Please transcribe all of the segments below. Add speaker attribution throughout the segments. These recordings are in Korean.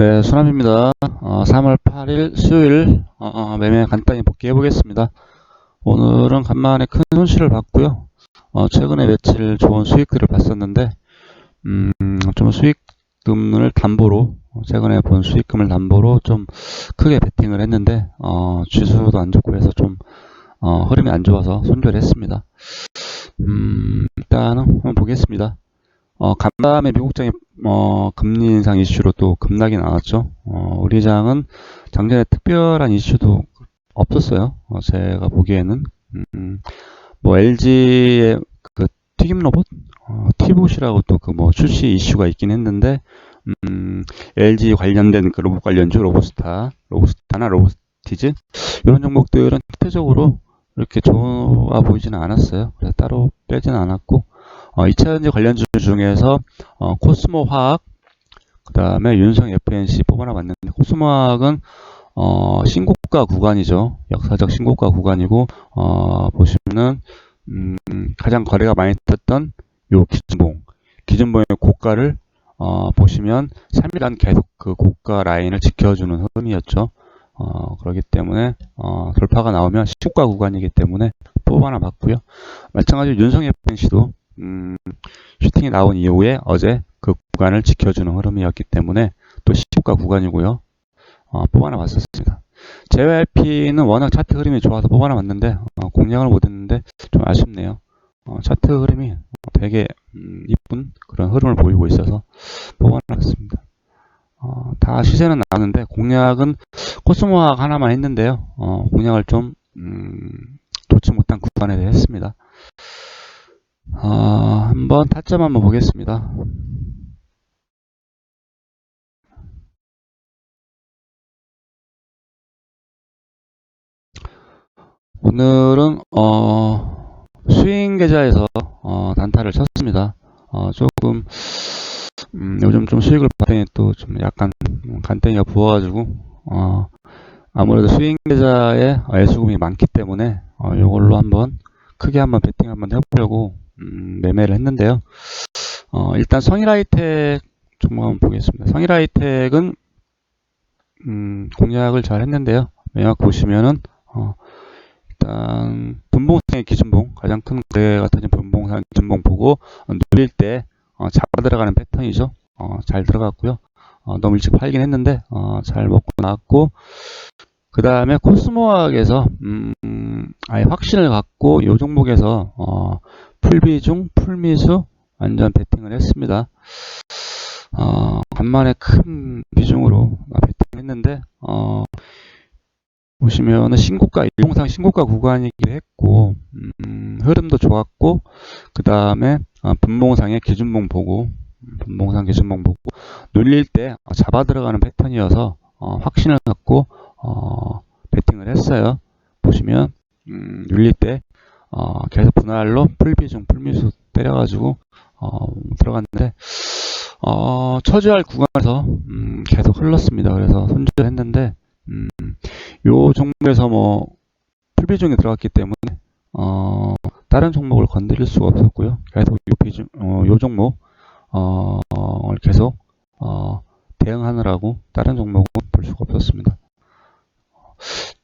Speaker 1: 네, 수남입니다. 어, 3월 8일 수요일 어, 어, 매매 간단히 복귀해 보겠습니다. 오늘은 간만에 큰 손실을 봤고요. 어, 최근에 며칠 좋은 수익들을 봤었는데 음, 좀 수익금을 담보로 어, 최근에 본 수익금을 담보로 좀 크게 베팅을 했는데 어, 지수도 안 좋고 해서 좀 어, 흐름이 안 좋아서 손절을 했습니다. 음, 일단은 한번 보겠습니다. 어, 간밤에 미국장이 어, 금리 인상 이슈로 또 급락이 나왔죠. 어, 우리 장은 작년에 특별한 이슈도 없었어요. 어, 제가 보기에는 음, 뭐 LG의 그 튀김 로봇, 어, 티봇이라고 또 그 뭐 출시 이슈가 있긴 했는데 음, LG 관련된 그 로봇 관련주 로봇스타, 로봇스타나 로봇티즈 이런 종목들은 대체적으로 이렇게 좋아 보이지는 않았어요. 그래서 따로 빼지는 않았고 어, 2차전지 관련주 중에서 어, 코스모 화학, 그 다음에 윤성 FNC 뽑아나 봤는데 코스모 화학은 어, 신고가 구간이죠. 역사적 신고가 구간이고 어, 보시면은 음, 가장 거래가 많이 됐던 요 기준봉, 기준봉의 고가를 어, 보시면 3일간 계속 그 고가 라인을 지켜주는 흐름이었죠. 어, 그렇기 때문에 어, 돌파가 나오면 신고가 구간이기 때문에 뽑아나 봤고요. 마찬가지로 윤성 FNC도 음, 슈팅이 나온 이후에 어제 그 구간을 지켜주는 흐름이었기 때문에 또 시초가 구간이고요. 어, 뽑아나 봤었습니다. JYP는 워낙 차트 흐름이 좋아서 뽑아나 봤는데 어, 공략을 못했는데 좀 아쉽네요. 어, 차트 흐름이 되게 음, 이쁜 그런 흐름을 보이고 있어서 뽑아나 봤습니다. 어, 다 시세는 나왔는데 공략은 코스모학 하나만 했는데요. 어, 공략을 좀 음, 좋지 못한 구간에 대해 했습니다. 어, 한번 타점 한번 보겠습니다. 오늘은 어, 스윙 계좌에서 어, 단타를 쳤습니다. 어, 조금 음, 요즘 좀 수익을 받더니 또 좀 약간 간땡이가 부어가지고 어, 아무래도 스윙 계좌에 애수금이 많기 때문에 어, 이걸로 한번 크게 한번 베팅 한번 해보려고 음, 매매를 했는데요. 어, 일단 종목 한번 보겠습니다. 성일하이텍은 음, 공략을 잘 했는데요. 매각 보시면은 어, 일단 분봉상의 기준봉 가장 큰 거래 같은 분봉상 기준봉 보고 어, 누릴 때 어, 잡아 들어가는 패턴이죠. 어, 잘 들어갔고요. 어, 너무 일찍 팔긴 했는데 어, 잘 먹고 나왔고 그 다음에 코스모학에서 음, 아예 확신을 갖고 이 종목에서 어, 풀비중, 풀미수 완전 베팅을 했습니다. 어, 간만에 큰 비중으로 베팅했는데 어, 보시면은 신고가 일봉상 신고가 구간이기도 했고 음, 흐름도 좋았고 그 다음에 어, 분봉상의 기준봉 보고 분봉상 기준봉 보고 눌릴 때 잡아 들어가는 패턴이어서 어, 확신을 갖고 어, 베팅을 했어요. 보시면 음, 눌릴 때 어, 계속 분할로 풀비중 풀미수 때려가지고 어, 들어갔는데 어, 처지할 구간에서 음, 계속 흘렀습니다. 그래서 손절했는데 음, 요 종목에서 뭐 풀비중이 들어갔기 때문에 어, 다른 종목을 건드릴 수가 없었고요. 계속 요 비중, 어, 요 종목 어, 어, 계속 어, 대응하느라고 다른 종목은 볼 수가 없었습니다.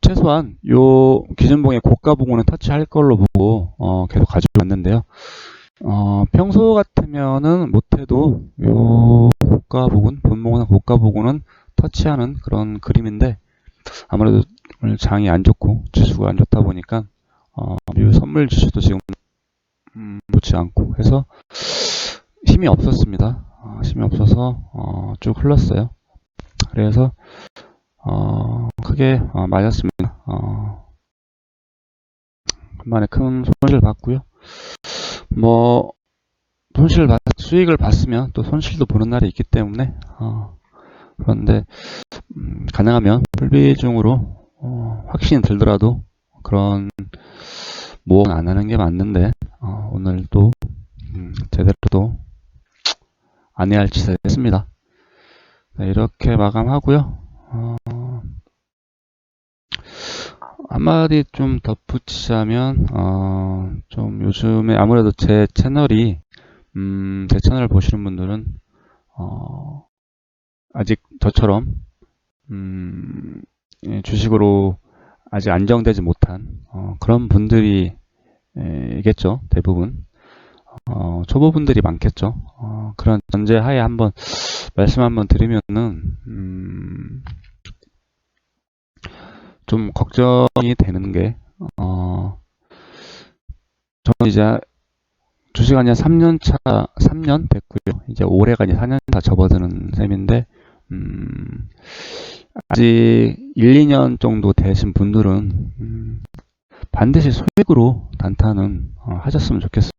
Speaker 1: 최소한 요 기준봉의 고가 부분은 터치할 걸로 보고 어, 계속 가지고 왔는데요. 어, 평소 같으면은 못해도 요 고가 부분, 분봉상 고가 부분은 터치하는 그런 그림인데 아무래도 오늘 장이 안 좋고 지수가 안 좋다 보니까 어, 이 선물 지수도 지금 음, 좋지 않고 해서 힘이 없었습니다. 어, 힘이 없어서 어, 쭉 흘렀어요. 그래서 어, 크게 어, 맞았습니다. 어, 간만에 큰 손실을 봤고요. 뭐 손실을 받, 수익을 봤으면 또 손실도 보는 날이 있기 때문에 어, 그런데 음, 가능하면 풀비중으로 어, 확신이 들더라도 그런 모험 안 하는 게 맞는데 어, 오늘 또 음, 제대로 또 안 해야 할 짓을 했습니다. 네, 이렇게 마감하고요. 어, 한마디 좀 덧붙이자면 어, 좀 요즘에 아무래도 제 채널이 음, 제 채널을 보시는 분들은 어, 아직 저처럼 음, 예, 주식으로 아직 안정되지 못한 어, 그런 분들이 예, 겠죠 대부분. 어, 초보분들이 많겠죠. 어, 그런 전제 하에 한번 말씀 한번 드리면은 음, 좀 걱정이 되는 게 어, 저는 이제 주식 한 지 3년 차, 3년 됐고요. 이제 올해가 이제 4년 다 접어드는 셈인데, 음, 아직 1, 2년 정도 되신 분들은, 음, 반드시 수익으로 단타는 어, 하셨으면 좋겠어요.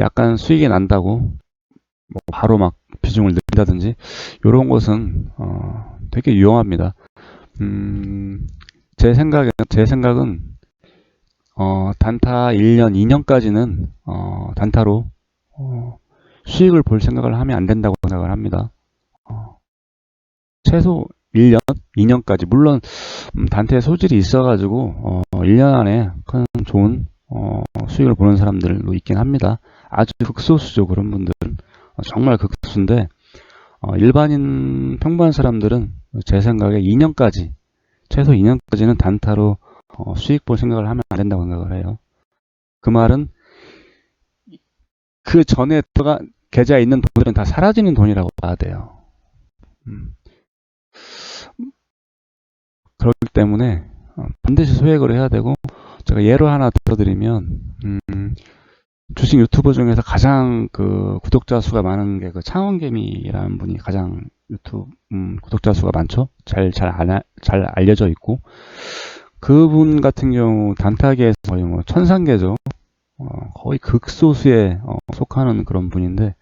Speaker 1: 약간 수익이 난다고, 뭐 바로 막 비중을 늘린다든지, 이런 것은, 어, 되게 유용합니다. 음, 제 생각에, 제 생각은, 어, 단타 1년, 2년까지는 어, 단타로 어, 수익을 볼 생각을 하면 안 된다고 생각을 합니다. 어, 최소 1년, 2년까지 물론 음, 단타에 소질이 있어가지고 어, 1년 안에 큰 좋은 어, 수익을 보는 사람들도 있긴 합니다. 아주 극소수죠 그런 분들은 어, 정말 극소수인데 어, 일반인 평범한 사람들은 제 생각에 2년까지 최소 2년까지는 단타로 어, 수익 볼 생각을 하면 안 된다고 생각을 해요. 그 말은 그 전에 들어가 계좌에 있는 돈들은 다 사라지는 돈이라고 봐야 돼요. 음. 그렇기 때문에 어, 반드시 소액을 해야 되고 제가 예로 하나 들어드리면 음, 주식 유튜버 중에서 가장 그 구독자 수가 많은 게 그 창원개미라는 분이 가장 유튜브 음, 구독자 수가 많죠. 잘잘 잘 알려져 있고 그분 같은 경우 단타계에서 거의 뭐 천상계죠. 어, 거의 극소수에 어, 속하는 그런 분인데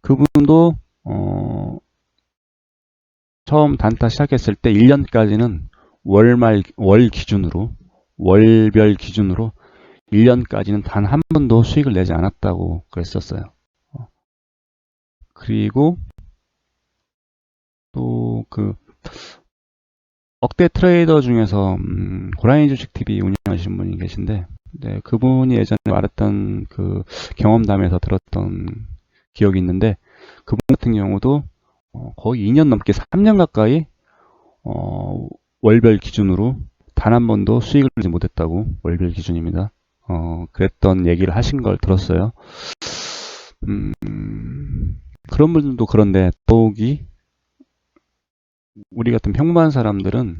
Speaker 1: 그분도 어, 처음 단타 시작했을 때 1년까지는 월말 월 기준으로 월별 기준으로 1년까지는 단 한 번도 수익을 내지 않았다고 그랬었어요. 어. 그리고 또 그 억대 트레이더 중에서 음, 고라니 주식 TV 운영하시는 분이 계신데 네, 그분이 예전에 말했던 그 경험담에서 들었던 기억이 있는데 그분 같은 경우도 어, 거의 2년 넘게 3년 가까이 어, 월별 기준으로 단 한 번도 수익을 내지 못했다고 월별 기준입니다. 어, 그랬던 얘기를 하신 걸 들었어요. 음, 그런 분들도 그런데 더욱이 우리 같은 평범한 사람들은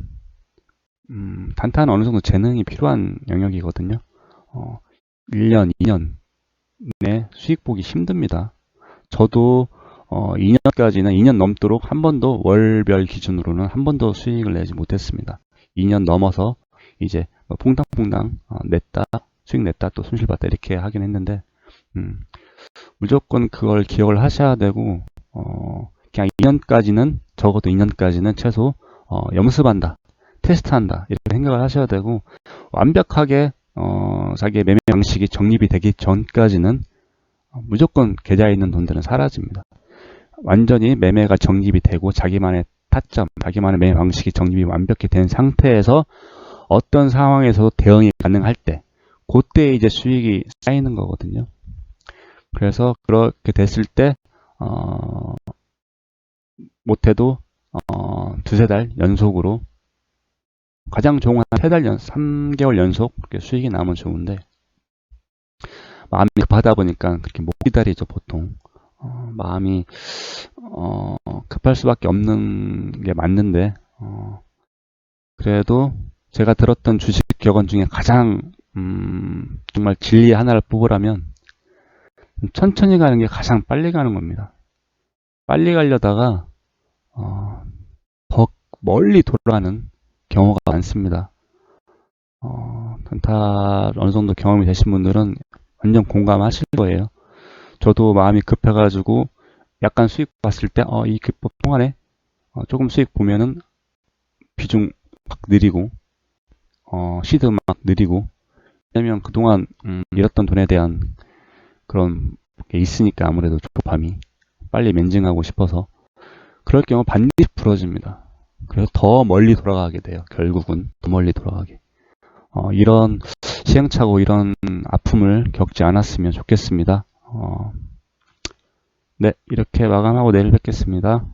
Speaker 1: 음, 단타는 어느 정도 재능이 필요한 영역이거든요. 어, 1년, 2년 내 수익 보기 힘듭니다. 저도 어, 2년까지는 2년 넘도록 한 번도 월별 기준으로는 한 번도 수익을 내지 못했습니다. 2년 넘어서 이제 뭐 퐁당퐁당 어, 냈다 수익 냈다 또 손실 봤다 이렇게 하긴 했는데 음, 무조건 그걸 기억을 하셔야 되고 어, 그냥 2년까지는 적어도 2년까지는 최소 어, 염습한다, 테스트한다 이렇게 생각을 하셔야 되고 완벽하게 어, 자기의 매매 방식이 정립이 되기 전까지는 무조건 계좌에 있는 돈들은 사라집니다. 완전히 매매가 정립이 되고 자기만의 타점, 자기만의 매매 방식이 정립이 완벽히 된 상태에서 어떤 상황에서 대응이 가능할 때 그때 이제 수익이 쌓이는 거거든요. 그래서 그렇게 됐을 때 어, 못해도 어, 두세 달 연속으로 가장 좋은 건세달 연, 3개월 연속 수익이 나면 좋은데 마음이 급하다 보니까 그렇게 못 기다리죠 보통 어, 마음이 어, 급할 수밖에 없는 게 맞는데 어, 그래도 제가 들었던 주식 격언 중에 가장 음, 정말 진리 하나를 뽑으라면 천천히 가는 게 가장 빨리 가는 겁니다. 빨리 가려다가 어, 더 멀리 돌아가는 경우가 많습니다. 어, 다 어느 정도 경험이 되신 분들은 완전 공감하실 거예요. 저도 마음이 급해가지고 약간 수익 봤을 때, 어, 이 기법 통하네? 어, 조금 수익 보면은 비중 막 느리고, 어, 시드 막 느리고, 왜냐면 그동안, 음, 잃었던 돈에 대한 그런 게 있으니까 아무래도 조급함이 빨리 멘징하고 싶어서 그럴 경우 반드시 부러집니다. 그래서 더 멀리 돌아가게 돼요. 결국은 더 멀리 돌아가게. 어, 이런 시행착오, 이런 아픔을 겪지 않았으면 좋겠습니다. 어, 네, 이렇게 마감하고 내일 뵙겠습니다.